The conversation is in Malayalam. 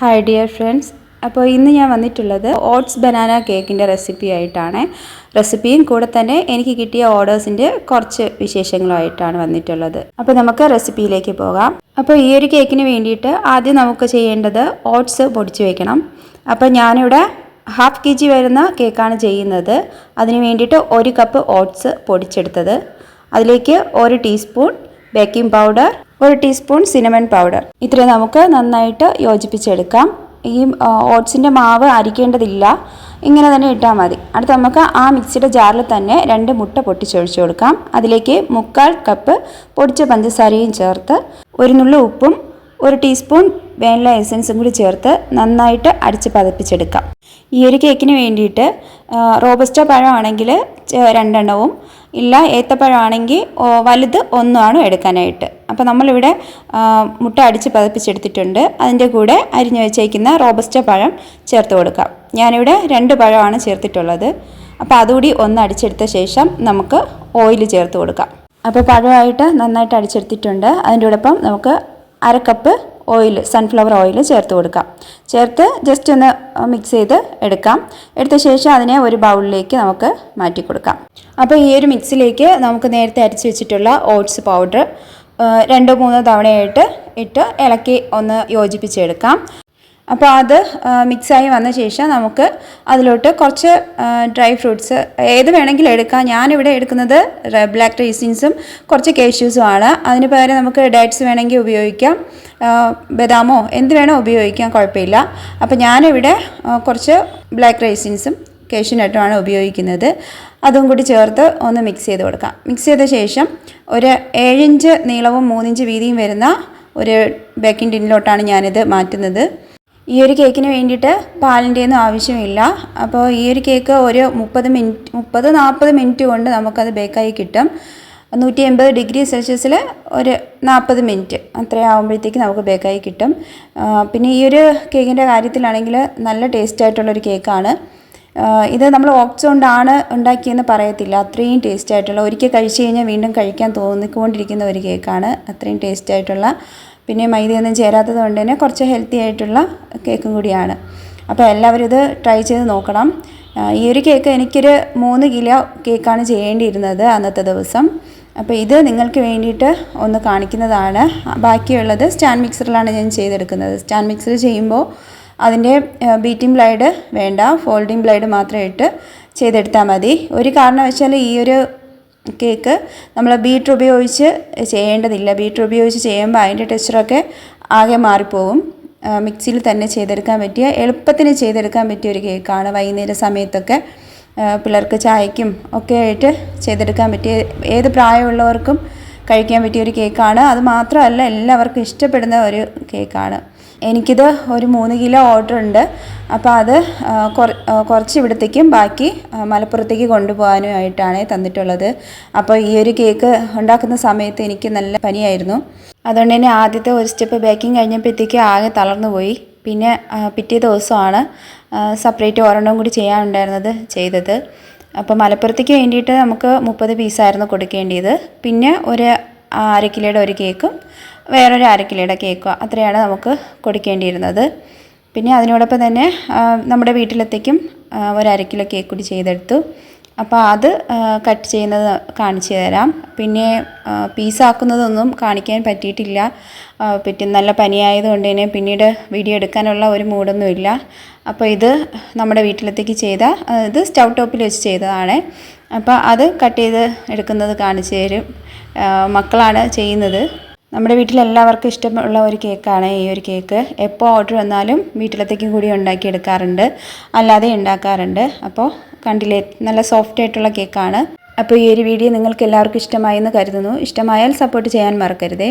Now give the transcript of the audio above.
ഹായ് ഡിയർ ഫ്രണ്ട്സ് അപ്പോൾ ഇന്ന് ഞാൻ വന്നിട്ടുള്ളത് ഓട്സ് ബനാന കേക്കിന്റെ റെസിപ്പി ആയിട്ടാണ്. റെസിപ്പിയും കൂടെ തന്നെ എനിക്ക് കിട്ടിയ ഓർഡേഴ്സിന്റെ കുറച്ച് വിശേഷങ്ങളുമായിട്ടാണ് വന്നിട്ടുള്ളത്. അപ്പോൾ നമുക്ക് റെസിപ്പിയിലേക്ക് പോകാം. അപ്പോൾ ഈ ഒരു കേക്കിന് വേണ്ടിയിട്ട് ആദ്യം നമുക്ക് ചെയ്യേണ്ടത് ഓട്സ് പൊടിച്ച് വെക്കണം. അപ്പോൾ ഞാനിവിടെ ഹാഫ് കെ ജി വരുന്ന കേക്കാണ് ചെയ്യുന്നത്. അതിന് വേണ്ടിയിട്ട് ഒരു കപ്പ് ഓട്സ് പൊടിച്ചെടുത്തത്. അതിലേക്ക് ഒരു ടീസ്പൂൺ ബേക്കിംഗ് പൗഡർ ഒരു ടീസ്പൂൺ സിനമൺ പൗഡർ. ഇത്രയും നമുക്ക് നന്നായിട്ട് യോജിപ്പിച്ചെടുക്കാം. ഈ ഓട്സിന്റെ മാവ് അരിക്കേണ്ടതില്ല. ഇങ്ങനെ തന്നെ ഇട്ടാൽ മതി. അടുത്ത് നമുക്ക് ആ മിക്സിയുടെ ജാറിൽ തന്നെ രണ്ട് മുട്ട പൊട്ടിച്ചൊഴിച്ചു കൊടുക്കാം. അതിലേക്ക് മുക്കാൽ കപ്പ് പൊടിച്ച പഞ്ചസാരയും ചേർത്ത് ഒരു നുള്ളു ഉപ്പും ഒരു ടീസ്പൂൺ വാനില എസൻസും കൂടി ചേർത്ത് നന്നായിട്ട് അടിച്ച് പതപ്പിച്ചെടുക്കാം. ഈ ഒരു കേക്കിന് വേണ്ടിയിട്ട് റോബസ്റ്റ പഴമാണെങ്കിൽ രണ്ടെണ്ണവും ഇല്ല ഏത്തപ്പഴമാണെങ്കിൽ വലുത് ഒന്നുമാണ് എടുക്കാനായിട്ട്. അപ്പോൾ നമ്മളിവിടെ മുട്ട അടിച്ച് പതപ്പിച്ചെടുത്തിട്ടുണ്ട്. അതിന്റെ കൂടെ അരിഞ്ഞു വെച്ചേക്കുന്ന റോബസ്റ്റ പഴം ചേർത്ത് കൊടുക്കാം. ഞാനിവിടെ രണ്ട് പഴമാണ് ചേർത്തിട്ടുള്ളത്. അപ്പോൾ അതുകൂടി ഒന്ന് അടിച്ചെടുത്ത ശേഷം നമുക്ക് ഓയിൽ ചേർത്ത് കൊടുക്കാം. അപ്പോൾ പഴമായിട്ട് നന്നായിട്ട് അടിച്ചെടുത്തിട്ടുണ്ട്. അതിന്റെ ഒപ്പം നമുക്ക് അര കപ്പ് ഓയിൽ സൺഫ്ലവർ ഓയിൽ ചേർത്ത് കൊടുക്കാം. ചേർത്ത് ജസ്റ്റ് ഒന്ന് മിക്സ് ചെയ്ത് എടുക്കാം. എടുത്ത ശേഷം അതിനെ ഒരു ബൗളിലേക്ക് നമുക്ക് മാറ്റി കൊടുക്കാം. അപ്പോൾ ഈ ഒരു മിക്സിലേക്ക് നമുക്ക് നേരത്തെ അരച്ച് വെച്ചിട്ടുള്ള ഓട്സ് പൗഡർ രണ്ടോ മൂന്നോ തവണയായിട്ട് ഇട്ട് ഇളക്കി ഒന്ന് യോജിപ്പിച്ചെടുക്കാം. അപ്പോൾ അത് മിക്സായി വന്ന ശേഷം നമുക്ക് അതിലോട്ട് കുറച്ച് ഡ്രൈ ഫ്രൂട്ട്സ് ഏത് വേണമെങ്കിലും എടുക്കാം. ഞാനിവിടെ എടുക്കുന്നത് ബ്ലാക്ക് റൈസിൻസും കുറച്ച് കേഷ്യൂസുമാണ് അതിന് പകരം നമുക്ക് ഡേറ്റ്സ് വേണമെങ്കിൽ ഉപയോഗിക്കാം. ബദാമോ എന്ത് വേണോ ഉപയോഗിക്കാം കുഴപ്പമില്ല. അപ്പോൾ ഞാനിവിടെ കുറച്ച് ബ്ലാക്ക് റൈസിൻസും കേഷ്യൂനട്ടുമാണ് ഉപയോഗിക്കുന്നത്. അതും കൂടി ചേർത്ത് ഒന്ന് മിക്സ് ചെയ്ത് കൊടുക്കാം. മിക്സ് ചെയ്ത ശേഷം ഒരു ഏഴിഞ്ച് നീളവും മൂന്നിഞ്ച് വീതിയും വരുന്ന ഒരു ബേക്കിംഗ് ടിന്നിലോട്ടാണ് ഞാനിത് മാറ്റുന്നത്. ഈ ഒരു കേക്കിന് വേണ്ടിയിട്ട് പാലിന്റെ ഒന്നും ആവശ്യമില്ല. അപ്പോൾ ഈ ഒരു കേക്ക് ഒരു മുപ്പത് മിനിറ്റ് മുപ്പത് നാൽപ്പത് മിനിറ്റ് കൊണ്ട് നമുക്കത് ബേക്കായി കിട്ടും. നൂറ്റി എൺപത് ഡിഗ്രി സെൽഷ്യസിൽ ഒരു നാൽപ്പത് മിനിറ്റ് അത്രയാകുമ്പോഴത്തേക്ക് നമുക്ക് ബേക്കായി കിട്ടും. പിന്നെ ഈ ഒരു കേക്കിന്റെ കാര്യത്തിലാണെങ്കിൽ നല്ല ടേസ്റ്റ് ആയിട്ടുള്ളൊരു കേക്കാണ് ഇത് നമ്മൾ ഓക്സ് കൊണ്ടാണ് ഉണ്ടാക്കിയെന്ന് പറയത്തില്ല. അത്രയും ടേസ്റ്റ് ആയിട്ടുള്ള ഒരിക്കൽ കഴിച്ചു കഴിഞ്ഞാൽ വീണ്ടും കഴിക്കാൻ തോന്നിക്കൊണ്ടിരിക്കുന്ന ഒരു കേക്കാണ്. അത്രയും ടേസ്റ്റ് ആയിട്ടുള്ള പിന്നെ മൈദയൊന്നും ചേരാത്തത് കൊണ്ട് തന്നെ കുറച്ച് ഹെൽത്തി ആയിട്ടുള്ള കേക്കും കൂടിയാണ്. അപ്പോൾ എല്ലാവരും ഇത് ട്രൈ ചെയ്ത് നോക്കണം. ഈ ഒരു കേക്ക് എനിക്കൊരു മൂന്ന് കിലോ കേക്കാണ് ചെയ്യേണ്ടിയിരുന്നത് അന്നത്തെ ദിവസം. അപ്പോൾ ഇത് നിങ്ങൾക്ക് വേണ്ടിയിട്ട് ഒന്ന് കാണിക്കുന്നതാണ്. ബാക്കിയുള്ളത് സ്റ്റാൻഡ് മിക്സറിലാണ് ഞാൻ ചെയ്തെടുക്കുന്നത്. സ്റ്റാൻഡ് മിക്സർ ചെയ്യുമ്പോൾ അതിന്റെ ബീറ്റിംഗ് ബ്ലൈഡ് വേണ്ട ഫോൾഡിംഗ് ബ്ലൈഡ് മാത്രം ഇട്ട് ചെയ്തെടുത്താൽ മതി. ഒരു കാരണവശാൽ ഈ ഒരു കേക്ക്. നമ്മൾ ബീറ്റർ ഉപയോഗിച്ച് ചെയ്യേണ്ടതില്ല. ബീറ്റർ ഉപയോഗിച്ച് ചെയ്യുമ്പോൾ അതിന്റെ ടെക്സ്ചറൊക്കെ ആകെ മാറിപ്പോവും. മിക്സിയിൽ തന്നെ ചെയ്തെടുക്കാൻ പറ്റിയ എളുപ്പത്തിന് ചെയ്തെടുക്കാൻ പറ്റിയ ഒരു കേക്കാണ് വൈകുന്നേര സമയത്തൊക്കെ പിള്ളേർക്ക് ചായക്കും ഒക്കെ ആയിട്ട് ചെയ്തെടുക്കാൻ പറ്റിയ ഏത് പ്രായമുള്ളവർക്കും കഴിക്കാൻ പറ്റിയ ഒരു കേക്കാണ്. അത് മാത്രമല്ല എല്ലാവർക്കും ഇഷ്ടപ്പെടുന്ന ഒരു കേക്കാണ്. എനിക്കിത് ഒരു മൂന്ന് കിലോ ഓർഡർ ഉണ്ട് അപ്പോൾ അത് കുറച്ച് ഇവിടത്തേക്കും ബാക്കി മലപ്പുറത്തേക്ക് കൊണ്ടുപോകാനുമായിട്ടാണ് തന്നിട്ടുള്ളത്. അപ്പോൾ ഈ ഒരു കേക്ക് ഉണ്ടാക്കുന്ന സമയത്ത് എനിക്ക് നല്ല പനിയായിരുന്നു. അതുകൊണ്ട് തന്നെ ആദ്യത്തെ ഒരു സ്റ്റെപ്പ് ബേക്കിംഗ് കഴിഞ്ഞപ്പോഴത്തേക്ക് ആകെ തളർന്നു പോയി. പിന്നെ പിറ്റേ ദിവസമാണ് സെപ്പറേറ്റ് ഒരെണ്ണം കൂടി ചെയ്യാനുണ്ടായിരുന്നത് ചെയ്തത്. അപ്പോൾ മലപ്പുറത്തേക്ക് വേണ്ടിയിട്ട് നമുക്ക് മുപ്പത് പീസായിരുന്നു കൊടുക്കേണ്ടിയത്. പിന്നെ ഒരു അര കിലോയുടെ ഒരു കേക്കും വേറൊരു അര കിലോയുടെ കേക്കും അത്രയാണ് നമുക്ക് കൊടുക്കേണ്ടിയിരുന്നത്. പിന്നെ അതിനോടൊപ്പം തന്നെ നമ്മുടെ വീട്ടിലത്തേക്കും ഒരു അര കിലോ കേക്ക് കൂടി ചെയ്തെടുത്തു. അപ്പോൾ അത് കട്ട് ചെയ്യുന്നത് കാണിച്ചു തരാം. പിന്നെ പീസാക്കുന്നതൊന്നും കാണിക്കാൻ പറ്റിയിട്ടില്ല. പറ്റി നല്ല പനിയായതുകൊണ്ട് തന്നെ പിന്നീട് വീഡിയോ എടുക്കാനുള്ള ഒരു മൂഡൊന്നുമില്ല അപ്പോൾ ഇത് നമ്മുടെ വീട്ടിലത്തേക്ക് ചെയ്ത ഇത് സ്റ്റൗ ടോപ്പിൽ വെച്ച് ചെയ്തതാണ്. അപ്പോൾ അത് കട്ട് ചെയ്ത് എടുക്കുന്നത് കാണിച്ചു തരും. മക്കളാണ് ചെയ്യുന്നത്. നമ്മുടെ വീട്ടിൽ എല്ലാവർക്കും ഇഷ്ടമുള്ള ഒരു കേക്കാണ് ഈ ഒരു കേക്ക്. എപ്പോൾ ഓർഡർ വന്നാലും വീട്ടിലത്തേക്കും കൂടി ഉണ്ടാക്കി എടുക്കാറുണ്ട് അല്ലാതെ ഉണ്ടാക്കാറുണ്ട്. അപ്പോൾ കണ്ടില്ലേ നല്ല സോഫ്റ്റ് ആയിട്ടുള്ള കേക്കാണ്. അപ്പോൾ ഈ ഒരു വീഡിയോ നിങ്ങൾക്ക് എല്ലാവർക്കും ഇഷ്ടമായി എന്ന് കരുതുന്നു. ഇഷ്ടമായാൽ സപ്പോർട്ട് ചെയ്യാൻ മറക്കരുതേ.